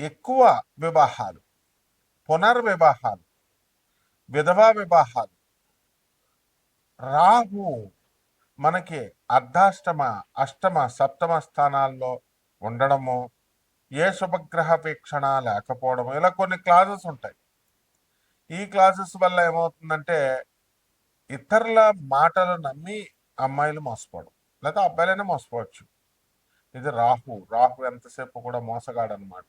ఎక్కువ వివాహాలు పునర్వివాహాలు విధవా వివాహాలు రాహు మనకి అర్ధాష్టమ అష్టమ సప్తమ స్థానాల్లో ఉండడము ఏ శుభగ్రహ వీక్షణ లేకపోవడం ఇలా కొన్ని క్లాజెస్ ఉంటాయి. ఈ క్లాసెస్ వల్ల ఏమవుతుందంటే ఇతరుల మాటలు నమ్మి అమ్మాయిలు మోసపోవడం లేదా అబ్బాయిలైనా మోసపోవచ్చు. ఇది రాహు రాహు ఎంతసేపు కూడా మోసగాడనమాట.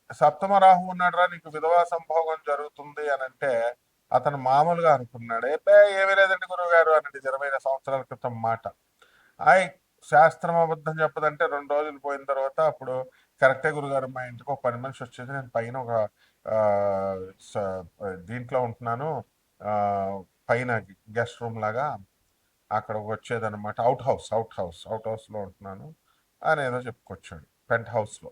సప్తమ రాహు ఉన్నాడురా నీకు విధవా సంభోగం జరుగుతుంది అని అంటే అతను మామూలుగా అనుకున్నాడు. ఏ ఏమీ లేదండి గురువు గారు అన్నది ఇరవై సంవత్సరాల క్రితం మాట. ఆయ్ శాస్త్రం అబద్ధం చెప్పదంటే రెండు రోజులు పోయిన తర్వాత అప్పుడు కరెక్టే గురుగారు మా ఇంటికి ఒక పని మనిషి వచ్చేది నేను పైన ఒక స- దీంట్లో ఉంటున్నాను. పైన గెస్ట్ రూమ్ లాగా అక్కడ వచ్చేదన్నమాట. Out house out house out హౌస్లో ఉంటున్నాను. అని ఏదో చెప్పుకొచ్చాడు పెంట్ హౌస్లో.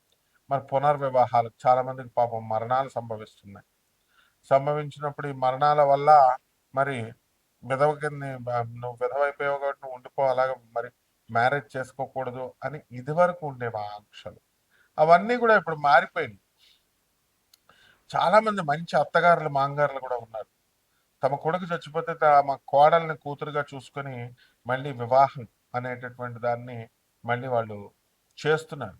మరి పునర్వివాహాలు చాలా మందికి పాపం మరణాలు సంభవిస్తున్నాయి. సంభవించినప్పుడు ఈ మరణాల వల్ల మరి విధవ కింద నువ్వు విధవ అయిపోయావు కాబట్టి నువ్వు ఉండిపో అలాగ మరి మ్యారేజ్ చేసుకోకూడదు అని ఇదివరకు ఉండేవి ఆంక్షలు. అవన్నీ కూడా ఇప్పుడు మారిపోయినాయి. చాలా మంది మంచి అత్తగారులు మాంగారులు కూడా ఉన్నారు. తమ కొడుకు చచ్చిపోతే తమ కోడల్ని కూతురుగా చూసుకొని మళ్ళీ వివాహం అనేటటువంటి దాన్ని మళ్ళీ వాళ్ళు చేస్తున్నారు.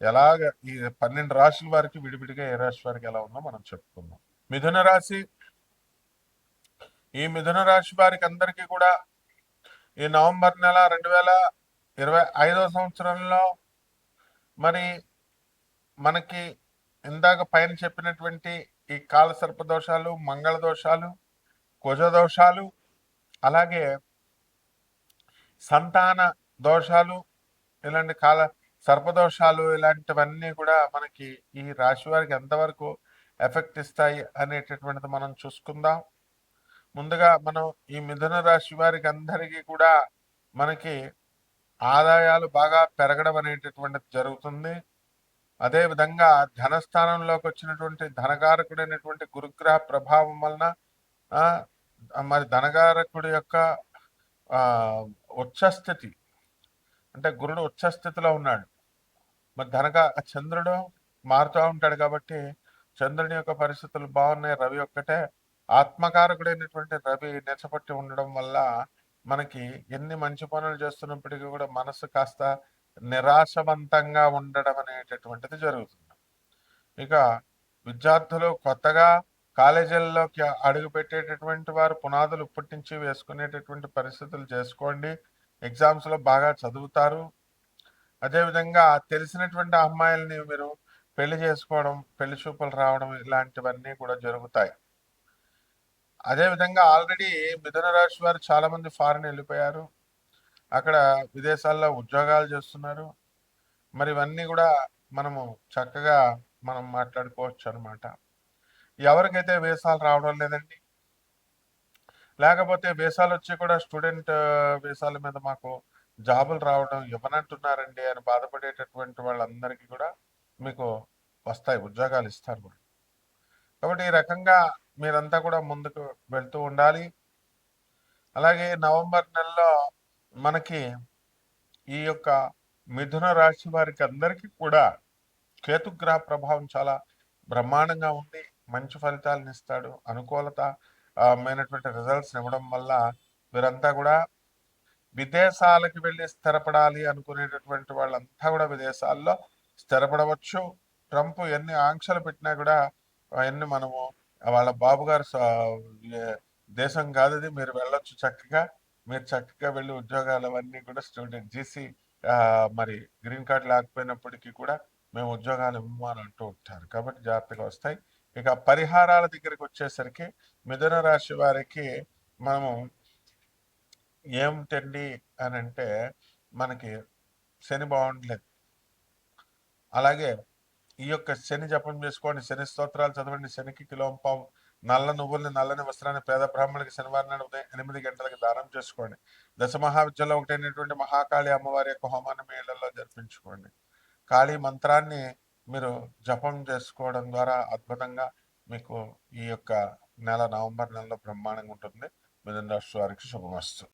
ఎలాగ ఈ పన్నెండు రాశుల వారికి విడివిడిగా ఏ రాశి వారికి ఎలా ఉందో మనం చెప్పుకుందాం. మిథున రాశి ఈ మిథున రాశి వారికి అందరికీ కూడా ఈ నవంబర్ నెల రెండు వేల ఇరవై ఐదో సంవత్సరంలో మరి మనకి ఇందాక పైన చెప్పినటువంటి ఈ కాల సర్ప దోషాలు మంగళ దోషాలు కుజ దోషాలు అలాగే సంతాన దోషాలు ఇలాంటి కాల సర్పదోషాలు ఇలాంటివన్నీ కూడా మనకి ఈ రాశి వారికి ఎంతవరకు ఎఫెక్ట్ ఇస్తాయి అనేటటువంటిది మనం చూసుకుందాం. ముందుగా మనం ఈ మిథున రాశి వారికి అందరికీ కూడా మనకి ఆదాయాలు బాగా పెరగడం అనేటటువంటిది జరుగుతుంది. అదేవిధంగా ధనస్థానంలోకి వచ్చినటువంటి ధనకారకుడైనటువంటి గురుగ్రహ ప్రభావం వలన మరి ధనకారకుడి యొక్క ఉచ్చస్థితి అంటే గురుడు ఉచ్చస్థితిలో ఉన్నాడు. మరి ధనక చంద్రుడు మారుతూ ఉంటాడు కాబట్టి చంద్రుని యొక్క పరిస్థితులు బాగున్నాయి. రవి ఒక్కటే. ఆత్మకారకుడైనటువంటి రవి నిచ్చపట్టి ఉండడం వల్ల మనకి ఎన్ని మంచి పనులు చేస్తున్నప్పటికీ కూడా మనసు కాస్త నిరాశవంతంగా ఉండడం అనేటటువంటిది జరుగుతుంది. ఇక విద్యార్థులు కొత్తగా కాలేజీల్లోకి అడుగు పెట్టేటటువంటి వారు పునాదులు ఇప్పటి నుంచి వేసుకునేటటువంటి పరిస్థితులు చేసుకోండి. ఎగ్జామ్స్లో బాగా చదువుతారు. అదేవిధంగా తెలిసినటువంటి అమ్మాయిల్ని మీరు పెళ్ళి చేసుకోవడం పెళ్ళి చూపులు రావడం ఇలాంటివన్నీ కూడా జరుగుతాయి. అదేవిధంగా ఆల్రెడీ మిథున రాశి వారు చాలా మంది ఫారిన్ వెళ్ళిపోయారు. అక్కడ విదేశాల్లో ఉద్యోగాలు చేస్తున్నారు. మరి ఇవన్నీ కూడా మనము చక్కగా మనం మాట్లాడుకోవచ్చు అనమాట ఎవరికైతే వీసాలు రావడం లేదండి లేకపోతే వీసాలు వచ్చి కూడా స్టూడెంట్ వీసాల మీద మాకు జాబులు రావడం ఇవ్వనంటున్నారండి అని బాధపడేటటువంటి వాళ్ళందరికీ కూడా మీకు వస్తాయి ఉద్యోగాలు ఇస్తారు కూడా. కాబట్టి ఈ రకంగా మీరంతా కూడా ముందుకు వెళ్తూ ఉండాలి. అలాగే నవంబర్ నెలలో మనకి ఈ యొక్క మిథున రాశి వారికి అందరికీ కూడా కేతుగ్రహ ప్రభావం చాలా బ్రహ్మాండంగా ఉంది. మంచి ఫలితాలను ఇస్తాడు. అనుకూలత మైనటువంటి రిజల్ట్స్ ఇవ్వడం వల్ల వీరంతా కూడా విదేశాలకు వెళ్ళి స్థిరపడాలి అనుకునేటటువంటి వాళ్ళంతా కూడా విదేశాల్లో స్థిరపడవచ్చు. ట్రంప్ ఎన్ని ఆంక్షలు పెట్టినా కూడా అవన్నీ మనము వాళ్ళ బాబు గారు దేశం కాదు ఇది మీరు వెళ్ళొచ్చు చక్కగా. మీరు చక్కగా వెళ్ళి ఉద్యోగాలు అవన్నీ కూడా స్టూడెంట్ జీసీ మరి గ్రీన్ కార్డ్ లేకపోయినప్పటికీ కూడా మేము ఉద్యోగాలు ఇవ్వము అని అంటూ ఉంటారు. కాబట్టి జాగ్రత్తగా వస్తాయి. ఇక పరిహారాల దగ్గరికి వచ్చేసరికి మిథున రాశి వారికి మనము ఏమిటండి అని అంటే మనకి శని బాగుండలేదు అలాగే ఈ యొక్క శని జపం చేసుకోండి శని స్తోత్రాలు చదవండి శనికి కిలోంపం నల్ల నువ్వుల్ని నల్లని వస్త్రాన్ని పేద బ్రాహ్మణులకి శనివారం నాడు ఉదయం ఎనిమిది గంటలకు దానం చేసుకోండి. దశ మహావిద్యలో ఒకటైనటువంటి మహాకాళి అమ్మవారి యొక్క హోమాన్ని మీ ఇళ్ళలో జరిపించుకోండి. కాళీ మంత్రాన్ని మీరు జపం చేసుకోవడం ద్వారా అద్భుతంగా మీకు ఈ యొక్క నెల నవంబర్ నెలలో బ్రహ్మాండంగా ఉంటుంది. మిథున రాష్ట్ర వారికి శుభమస్తు.